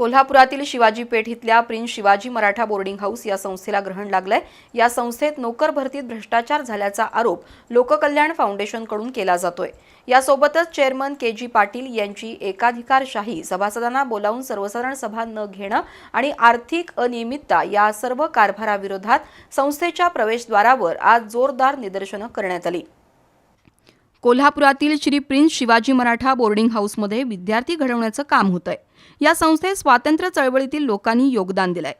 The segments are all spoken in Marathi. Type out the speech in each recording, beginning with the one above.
कोल्हापुरातील शिवाजी पेठ इथल्या prince Shivaji Maratha boarding house या संस्थेला ग्रहण लागलंय. या संस्थेत नोकर भरतीत भ्रष्टाचार झाल्याचा आरोप लोककल्याण फाउंडेशनकडून केला जातोय. यासोबतच चेअरमन के जी पाटील यांची एकाधिकारशाही सभासदांना बोलावून सर्वसाधारण सभा न घेणं आणि आर्थिक अनियमितता या सर्व कारभाराविरोधात संस्थेच्या प्रवेशद्वारावर आज जोरदार निदर्शनं करण्यात आली. कोल्हापुरातील श्री प्रिन्स शिवाजी मराठा बोर्डिंग हाऊसमध्ये विद्यार्थी घडवण्याचं काम होतंय. या संस्थेत स्वातंत्र्य चळवळीतील लोकांनी योगदान दिलंय.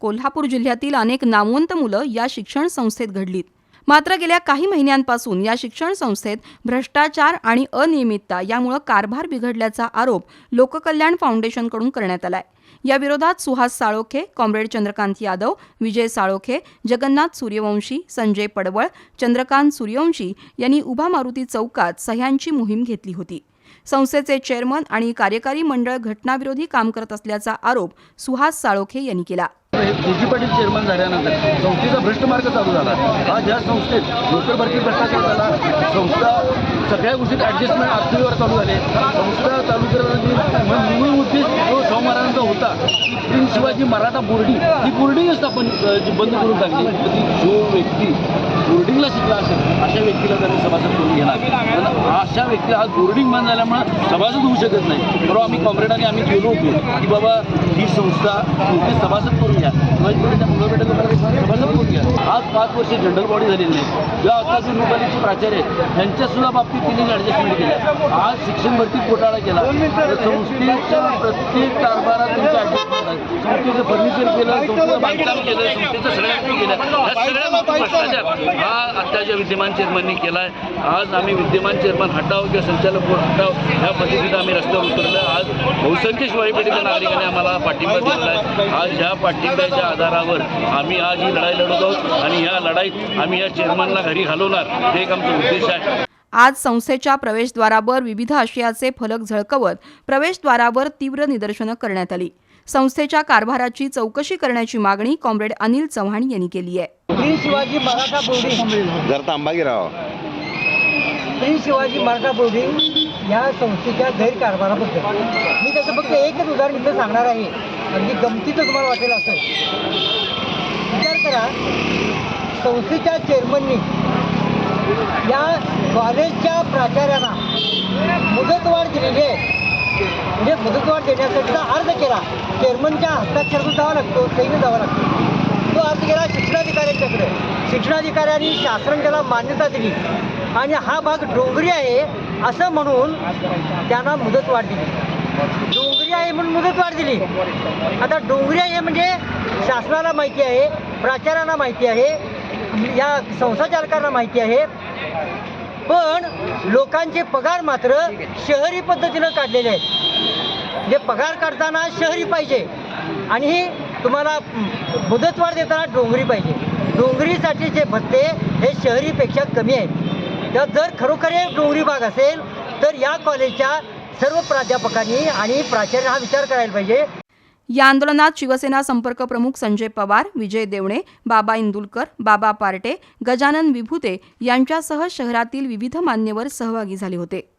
कोल्हापूर जिल्ह्यातील अनेक नामवंत मुलं या शिक्षण संस्थेत घडलीत. मात्र गेल्या काही महिन्यांपासून या शिक्षण संस्थेत भ्रष्टाचार आणि अनियमितता यामुळे कारभार बिघडल्याचा आरोप लोककल्याण फाउंडेशनकडून करण्यात आलाय. या विरोधात सुहास साळोखे कॉम्रेड चंद्रकांत यादव विजय साळोखे जगन्नाथ सूर्यवंशी संजय पडवळ चंद्रकांत सूर्यवंशी यांनी उभा मारुती चौकात सह्यांची मोहीम घेतली होती. संस्थेचे चेअरमन आणि कार्यकारी मंडळ घटनाविरोधी काम करत असल्याचा आरोप सुहास साळोखे यांनी केला. हे के पाटील चेअरमन झाल्यानंतर संस्थेचा भ्रष्ट मार्ग चालू झाला. आज या संस्थेत नोकर भरती भ्रष्टाचार झाला. संस्था सगळ्या गोष्टीत ॲडजस्टमेंट अर्थव्यवहार चालू झाले. संस्था चालू करण्याची म्हणजे मूळ उद्देश जो शाहू महाराजांचा होता की शिवाजी मराठा बोर्डिंग ही बोर्डिंग स्थापन जी बंद करून टाकली. ती जो व्यक्ती बोर्डिंगला शिकला असेल अशा व्यक्तीला त्यांनी सभासद करून घेणार. अशा व्यक्ती आज बोर्डिंग बंद झाल्यामुळे सभासद होऊ शकत नाही. बरोबर आम्ही कॉम्रेडाने आम्ही गेलो होतो की बाबा ही संस्था तुमची सभासद करून घ्या. सभासद करून घ्या. आज पाच वर्ष जनरल बॉडी झालेली नाही. ज्या आत्ताचे लोकांचे प्राचार्य आहेत त्यांच्यासुद्धा बाबतीत तिने ॲडजस्टमेंट केल्या आज शिक्षण भरती घोटाळा केला. तर संस्थेच्या प्रत्येक कारभारात ॲडजस्टमेंट आहे. संस्थेचं फर्निचर केलं संस्थेचं बांधकाम केलं संस्थेचं सगळ्या गोष्टी केल्या. ह्या सगळ्या बाबतीत भ्रष्टाचार हा आत्ताच्या विद्यमान चेअरमननी केला आहे आज आम्ही विद्यमान चेअरमन हटाव किंवा संचालक बोर्ड हटाव ह्या पद्धतीनं आम्ही रस्त्यावर उतरलो आज बहुसंख्य शिवाजीपेठेच्या नागरिकांनी आम्हाला पाठिंबा दिला आहे. आज ह्या पाठिंब्याच्या आधारावर आम्ही आज ही लढाई लढत आहोत आणि ह्या लढाईत आम्ही या चेअरमनला घरी घालवणार. हे एक आमचा उद्देश आहे. आज संस्थेच्या प्रवेशद्वारावर विविध आशयाचे फलक झळकवत प्रवेशद्वारावर तीव्र निदर्शनं करण्यात आली. संस्थेच्या कारभाराची चौकशी करण्याची मागणी कॉम्रेड अनिल चव्हाण यांनी केली आहे. शिवाजी मराठा बोर्डिंग शिवाजी मराठा बोर्डिंग या संस्थेच्या गैरकारभाराबद्दल. मी त्याचं फक्त एकच उदाहरण इथं सांगणार आहे. अगदी गमतीचं तुम्हाला वाटेल असं. विचार करा संस्थेच्या चेअरमननी या कॉलेजच्या प्राचार्यांना मुदतवाढ दिलेली आहे. म्हणजे मुदतवाढ देण्यासाठीचा अर्ज केला. चेअरमनच्या हस्ताक्षरातून जावा लागतो सहीने जावा लागतो. तो अर्ज केला शिक्षणाधिकाऱ्यांच्याकडे. शिक्षणाधिकाऱ्यांनी शासन त्याला मान्यता दिली. आणि हा भाग डोंगरी आहे असं म्हणून त्यांना मुदतवाढ दिली. डोंगरी आहे म्हणून मुदतवाढ दिली. आता डोंगरी आहे म्हणजे शासनाला माहिती आहे प्राचार्यांना माहिती आहे या संस्थाचालकांना माहिती आहे. पण लोकांचे पगार मात्र शहरी पद्धतीनं काढलेले आहेत. म्हणजे पगार काढताना शहरी पाहिजे आणि तुम्हाला मुदतवाढ देताना डोंगरी पाहिजे. डोंगरीसाठीचे भत्ते हे शहरीपेक्षा कमी आहेत. तर जर खरोखर हे डोंगरी भाग असेल तर या कॉलेजच्या सर्व प्राध्यापकांनी आणि प्राचार्य हा विचार करायला पाहिजे या आंदोलनात शिवसेना संपर्क प्रमुख संजय पवार विजय देवणे बाबा इंदुलकर बाबा पार्टे गजानन विभुते यांच्यासह शहरातील विविध मान्यवर सहभागी झाले होते.